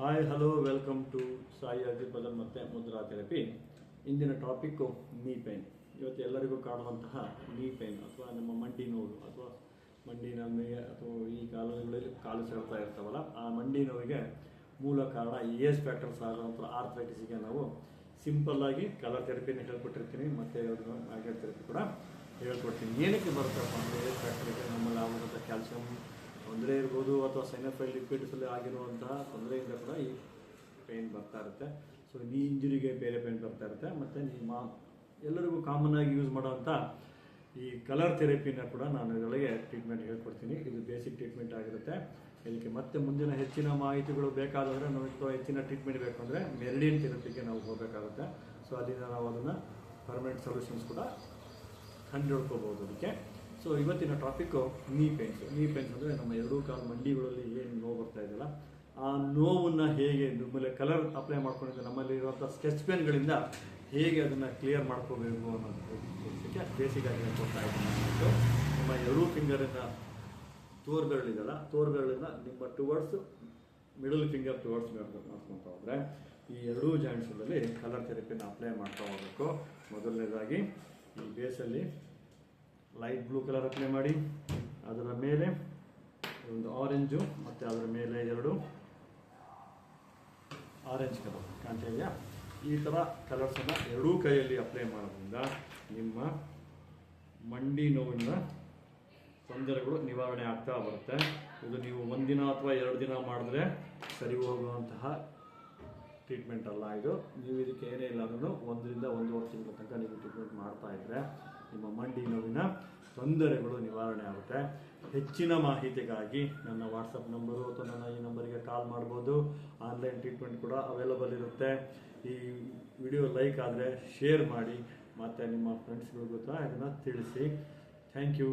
Hi hello welcome to Sai Badal ಮತ್ತು Mudra therapy ಇಂದಿನ topic knee pain ಇವತ್ತು ಎಲ್ಲರಿಗೂ ಕಾಣುವಂತಹ ನೀ ಪೈನ್ ಅಥವಾ ನಮ್ಮ ಮಂಡಿ ನೋವು ಅಥವಾ ಮಂಡಿ ನಮಗೆ ಅಥವಾ ಈ ಕಾಲಗಳಲ್ಲಿ ಕಾಲು ಸೇರ್ತಾ ಇರ್ತಾವಲ್ಲ, ಆ ಮಂಡಿ ನೋವಿಗೆ ಮೂಲ ಕಾರಣ ಏಜ್ ಫ್ಯಾಕ್ಟರ್ಸ್ ಆಗುವಂಥ ಆರ್ಥ್ರೈಟಿಸಿಗೆ ನಾವು ಸಿಂಪಲ್ ಆಗಿ ಕಲರ್ ಥೆರಪಿನ ಹೇಳ್ಕೊಟ್ಟಿರ್ತೀನಿ, ಮತ್ತು ಮ್ಯಾಗ್ನೆಟ್ ಥೆರಪಿ ಕೂಡ. ಹೇಳ್ಕೊಡ್ತೀನಿ. ಏನಕ್ಕೆ ಬರುತ್ತಪ್ಪ ಅಂದರೆ ಏಜ್ ಫ್ಯಾಕ್ಟರಿಗೆ ನಮ್ಮಲ್ಲಿ ಆಗುವಂಥ ಕ್ಯಾಲ್ಸಿಯಂ ತೊಂದರೆ ಇರ್ಬೋದು ಅಥವಾ ಸೈನಫೈಲ್ ಲಿಕ್ವಿಡ್ಸಲ್ಲಿ ಆಗಿರುವಂತಹ ತೊಂದರೆಯಿಂದ ಕೂಡ ಈ ಪೇನ್ ಬರ್ತಾ ಇರುತ್ತೆ. ಸೊ ನೀ ಇಂಜುರಿಗೆ ಬೇರೆ ಪೇನ್ ಬರ್ತಾ ಇರುತ್ತೆ. ಮತ್ತು ನಿಮ್ಮ ಎಲ್ಲರಿಗೂ ಕಾಮನ್ ಆಗಿ ಯೂಸ್ ಮಾಡೋವಂಥ ಈ ಕಲರ್ ಥೆರಪಿನ ಕೂಡ ನಾನು ಇದರೊಳಗೆ ಟ್ರೀಟ್ಮೆಂಟ್ ಹೇಳ್ಕೊಡ್ತೀನಿ. ಇದು ಬೇಸಿಕ್ ಟ್ರೀಟ್ಮೆಂಟ್ ಆಗಿರುತ್ತೆ. ಇದಕ್ಕೆ ಮತ್ತೆ ಮುಂದಿನ ಹೆಚ್ಚಿನ ಮಾಹಿತಿಗಳು ಬೇಕಾದರೆ ನಮಗೆ ಹೆಚ್ಚಿನ ಟ್ರೀಟ್ಮೆಂಟ್ ಬೇಕು ಅಂದರೆ ಮೆರಿಡಿಯನ್ ಥೆರಪಿಗೆ ನಾವು ಹೋಗಬೇಕಾಗುತ್ತೆ. ಸೊ ಅಲ್ಲಿಂದ ನಾವು ಅದನ್ನು ಪರ್ಮನೆಂಟ್ ಸೊಲ್ಯೂಷನ್ಸ್ ಕೂಡ ಕಂಡು ಅದಕ್ಕೆ ಸೊ ಇವತ್ತಿನ ಟಾಪಿಕ್ಕು ನೀ ಪೇನ್ಸ್ ನೀ ಪೇನ್ಸ್ ಅಂದರೆ ನಮ್ಮ ಎರಡೂ ಕಾಲು ಮಂಡಿಗಳಲ್ಲಿ ಏನು ನೋವು ಬರ್ತಾ ಇದೆಯಲ್ಲ, ಆ ನೋವನ್ನು ಹೇಗೆ ನಮ್ಮಲ್ಲಿ ಕಲರ್ ಅಪ್ಲೈ ಮಾಡ್ಕೊಂಡಿದ್ದೆ, ನಮ್ಮಲ್ಲಿ ಇರುವಂಥ ಸ್ಕೆಚ್ ಪೆನ್ಗಳಿಂದ ಹೇಗೆ ಅದನ್ನು ಕ್ಲಿಯರ್ ಮಾಡ್ಕೋಬೇಕು ಅನ್ನೋದಕ್ಕೆ ಬೇಸಿಕ್ ಆಗಿ ಕೊಡ್ತಾ ಇದ್ದೀನಿ. ನಮ್ಮ ಎರಡೂ ಫಿಂಗರಿಂದ ತೋರ್ಗಳಿದೆಯಲ್ಲ ತೋರ್ಗಳಿಂದ ನಿಮ್ಮ ಟುವರ್ಡ್ಸ್ ಮಿಡಲ್ ಫಿಂಗರ್ ಟುವರ್ಡ್ಸ್ ಮಾಡ್ಕೊತ ಹೋದರೆ ಈ ಎರಡೂ ಜಾಯಿಂಟ್ಸ್ಗಳಲ್ಲಿ ಕಲರ್ ಥೆರಪಿನ ಅಪ್ಲೈ ಮಾಡ್ತಾ ಹೋಗಬೇಕು ಮೊದಲನೇದಾಗಿ ಈ ಬೇಸಲ್ಲಿ ಲೈಟ್ ಬ್ಲೂ ಕಲರ್ ಅಪ್ಲೈ ಮಾಡಿ. ಅದರ ಮೇಲೆ ಒಂದು ಆರೆಂಜು ಮತ್ತು ಅದರ ಮೇಲೆ ಎರಡು ಆರೆಂಜ್ ಕಲರ್ ಕಾಣ್ತಾ ಈ ಥರ ಕಲರ್ಸನ್ನು ಎರಡೂ ಕೈಯಲ್ಲಿ ಅಪ್ಲೈ ಮಾಡೋದ್ರಿಂದ ನಿಮ್ಮ ಮಂಡಿ ನೋವಿನ ತೊಂದರೆಗಳು ನಿವಾರಣೆ ಆಗ್ತಾ ಬರುತ್ತೆ. ಇದು ನೀವು ಒಂದಿನ ಅಥವಾ ಎರಡು ದಿನ ಮಾಡಿದ್ರೆ ಸರಿ ಹೋಗುವಂತಹ ಟ್ರೀಟ್ಮೆಂಟ್ ಅಲ್ಲ ಇದು. ನೀವು ಇದಕ್ಕೆ ಏನೇ ಇಲ್ಲ ಅಂದ್ರೂ ಒಂದರಿಂದ ಒಂದೂವರೆ ತಿಂಗಳ ತನಕ ನೀವು ಟ್ರೀಟ್ಮೆಂಟ್ ಮಾಡ್ತಾ ಇದ್ದರೆ ನಿಮ್ಮ ಮಂಡಿ ನೋವಿನ ತೊಂದರೆಗಳು ನಿವಾರಣೆ ಆಗುತ್ತೆ. ಹೆಚ್ಚಿನ ಮಾಹಿತಿಗಾಗಿ ನನ್ನ ವಾಟ್ಸಪ್ ನಂಬರು ಅಥವಾ ನನ್ನ ಈ ನಂಬರಿಗೆ ಕಾಲ್ ಮಾಡ್ಬೋದು. ಆನ್ಲೈನ್ ಟ್ರೀಟ್ಮೆಂಟ್ ಕೂಡ ಅವೈಲಬಲ್ ಇರುತ್ತೆ. ಈ ವಿಡಿಯೋ ಲೈಕ್ ಆದರೆ ಶೇರ್ ಮಾಡಿ ಮತ್ತು ನಿಮ್ಮ ಫ್ರೆಂಡ್ಸ್ಗಳಿಗೂ ಕೂಡ ಇದನ್ನು ತಿಳಿಸಿ. Thank you